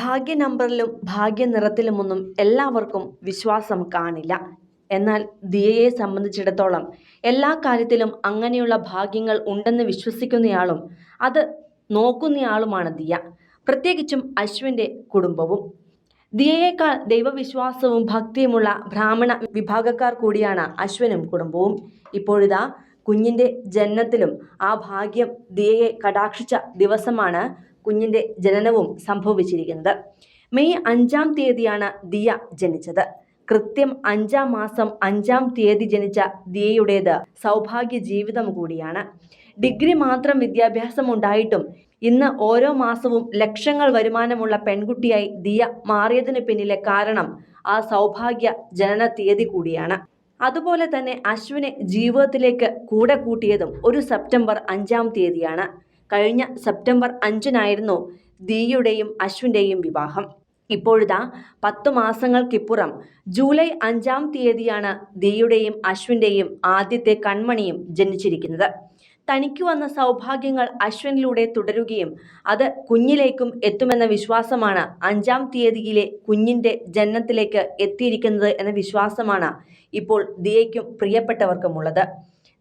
ഭാഗ്യ നമ്പറിലും ഭാഗ്യ നിറത്തിലുമൊന്നും എല്ലാവർക്കും വിശ്വാസം കാണില്ല. എന്നാൽ ദിയയെ സംബന്ധിച്ചിടത്തോളം എല്ലാ കാര്യത്തിലും അങ്ങനെയുള്ള ഭാഗ്യങ്ങൾ ഉണ്ടെന്ന് വിശ്വസിക്കുന്നയാളും അത് നോക്കുന്നയാളുമാണ് ദിയ. പ്രത്യേകിച്ചും അശ്വിന്റെ കുടുംബവും. ദിയയേക്കാൾ ദൈവവിശ്വാസവും ഭക്തിയുമുള്ള ബ്രാഹ്മണ വിഭാഗക്കാർ കൂടിയാണ് അശ്വനും കുടുംബവും. ഇപ്പോഴിതാ കുഞ്ഞിന്റെ ജനനത്തിലും ആ ഭാഗ്യം ദിയയെ കടാക്ഷിച്ച ദിവസമാണ് കുഞ്ഞിന്റെ ജനനവും സംഭവിച്ചിരിക്കുന്നത്. മെയ് അഞ്ചാം തീയതിയാണ് ദിയ ജനിച്ചത്. കൃത്യം അഞ്ചാം മാസം അഞ്ചാം തീയതി ജനിച്ച ദിയയുടേത് സൗഭാഗ്യ ജീവിതം കൂടിയാണ്. ഡിഗ്രി മാത്രം വിദ്യാഭ്യാസം ഉണ്ടായിട്ടും ഇന്ന് ഓരോ മാസവും ലക്ഷങ്ങൾ വരുമാനമുള്ള പെൺകുട്ടിയായി ദിയ മാറിയതിന് പിന്നിലെ കാരണം ആ സൗഭാഗ്യ ജനന തീയതി കൂടിയാണ്. അതുപോലെ തന്നെ അശ്വിനെ ജീവിതത്തിലേക്ക് കൂടെ കൂട്ടിയതും ഒരു സെപ്റ്റംബർ അഞ്ചാം തീയതിയാണ്. കഴിഞ്ഞ സെപ്റ്റംബർ അഞ്ചിനായിരുന്നു ദിയുടെയും അശ്വിന്റെയും വിവാഹം. ഇപ്പോഴിതാ പത്തു മാസങ്ങൾക്കിപ്പുറം ജൂലൈ അഞ്ചാം തീയതിയാണ് ദിയുടെയും അശ്വിന്റെയും ആദ്യത്തെ കൺമണിയും ജനിച്ചിരിക്കുന്നത്. തനിക്ക് വന്ന സൗഭാഗ്യങ്ങൾ അശ്വിനിലൂടെ തുടരുകയും അത് കുഞ്ഞിലേക്കും എത്തുമെന്ന വിശ്വാസമാണ് അഞ്ചാം തീയതിയിലെ കുഞ്ഞിന്റെ ജനനത്തിലേക്ക് എത്തിയിരിക്കുന്നത് എന്ന വിശ്വാസമാണ് ഇപ്പോൾ ദിയയ്ക്കും പ്രിയപ്പെട്ടവർക്കുമുള്ളത്.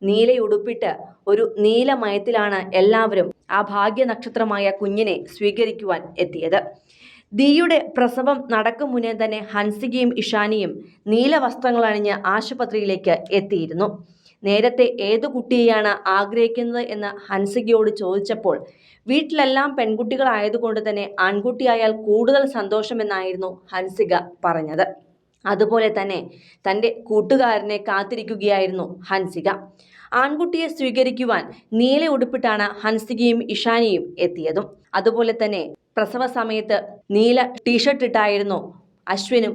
നീലയുടുപ്പിട്ട് ഒരു നീലമയത്തിലാണ് എല്ലാവരും ആ ഭാഗ്യ നക്ഷത്രമായ കുഞ്ഞിനെ സ്വീകരിക്കുവാൻ എത്തിയത്. ദിയുടെ പ്രസവം നടക്കും മുന്നേ തന്നെ ഹൻസികയും ഇഷാനിയും നീല വസ്ത്രങ്ങൾ അണിഞ്ഞ് ആശുപത്രിയിലേക്ക് എത്തിയിരുന്നു. നേരത്തെ ഏതു കുട്ടിയെയാണ് ആഗ്രഹിക്കുന്നത് എന്ന് ഹൻസികയോട് ചോദിച്ചപ്പോൾ വീട്ടിലെല്ലാം പെൺകുട്ടികളായതുകൊണ്ട് തന്നെ ആൺകുട്ടിയായാൽ കൂടുതൽ സന്തോഷമെന്നായിരുന്നു ഹൻസിക പറഞ്ഞത്. അതുപോലെ തന്നെ തന്റെ കൂട്ടുകാരനെ കാത്തിരിക്കുകയായിരുന്നു ഹൻസിക. ആൺകുട്ടിയെ സ്വീകരിക്കുവാൻ നീല ഉടുപ്പിട്ടാണ് ഹൻസികയും ഇഷാനിയും എത്തിയതും. അതുപോലെ തന്നെ പ്രസവ സമയത്ത് നീല ടീഷർട്ട് ഇട്ടായിരുന്നു അശ്വിനും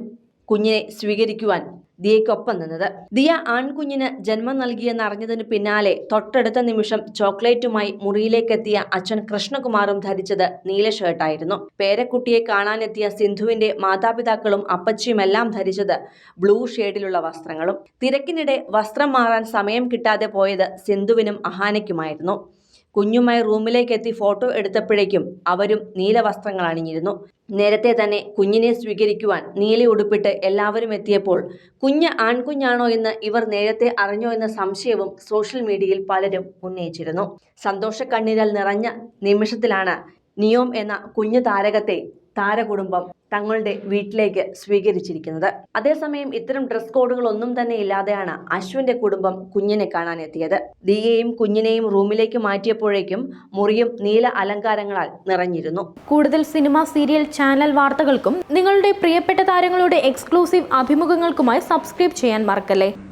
കുഞ്ഞിനെ സ്വീകരിക്കുവാൻ ദിയയ്ക്കൊപ്പം നിന്നത്. ദിയ ആൺകുഞ്ഞിന് ജന്മം നൽകിയെന്ന് അറിഞ്ഞതിന് പിന്നാലെ തൊട്ടടുത്ത നിമിഷം ചോക്ലേറ്റുമായി മുറിയിലേക്കെത്തിയ അച്ഛൻ കൃഷ്ണകുമാറും ധരിച്ചത് നീല ഷർട്ടായിരുന്നു. പേരക്കുട്ടിയെ കാണാനെത്തിയ സിന്ധുവിന്റെ മാതാപിതാക്കളും അപ്പച്ചിയുമെല്ലാം ധരിച്ചത് ബ്ലൂ ഷെയ്ഡിലുള്ള വസ്ത്രങ്ങളും. തിരക്കിനിടെ വസ്ത്രം മാറാൻ സമയം കിട്ടാതെ പോയത് സിന്ധുവിനും അഹാനയ്ക്കുമായിരുന്നു. കുഞ്ഞുമായി റൂമിലേക്ക് എത്തി ഫോട്ടോ എടുത്തപ്പോഴേക്കും അവരും നീല വസ്ത്രങ്ങൾ അണിഞ്ഞിരുന്നു. നേരത്തെ തന്നെ കുഞ്ഞിനെ സ്വീകരിക്കുവാൻ നീല ഉടുപ്പിട്ട് എല്ലാവരും എത്തിയപ്പോൾ കുഞ്ഞ് ആൺകുഞ്ഞാണോ എന്ന് ഇവർ നേരത്തെ അറിഞ്ഞോ എന്ന സംശയവും സോഷ്യൽ മീഡിയയിൽ പലരും ഉന്നയിച്ചിരുന്നു. സന്തോഷ കണ്ണീരാൽ നിറഞ്ഞ നിമിഷത്തിലാണ് നിയോം എന്ന കുഞ്ഞു താരകത്തെ താരകുടുംബം തങ്ങളുടെ വീട്ടിലേക്ക് സ്വീകരിച്ചിരിക്കുന്നത്. അതേസമയം ഇത്തരം ഡ്രസ് കോഡുകളൊന്നും തന്നെ ഇല്ലാതെയാണ് അശ്വിന്റെ കുടുംബം കുഞ്ഞിനെ കാണാനെത്തിയത്. ദിയെയും കുഞ്ഞിനെയും റൂമിലേക്ക് മാറ്റിയപ്പോഴേക്കും മുറിയും നീല അലങ്കാരങ്ങളാൽ നിറഞ്ഞിരുന്നു. കൂടുതൽ സിനിമ സീരിയൽ ചാനൽ വാർത്തകൾക്കും നിങ്ങളുടെ പ്രിയപ്പെട്ട താരങ്ങളുടെ എക്സ്ക്ലൂസീവ് അഭിമുഖങ്ങൾക്കുമായി സബ്സ്ക്രൈബ് ചെയ്യാൻ മറക്കല്ലേ?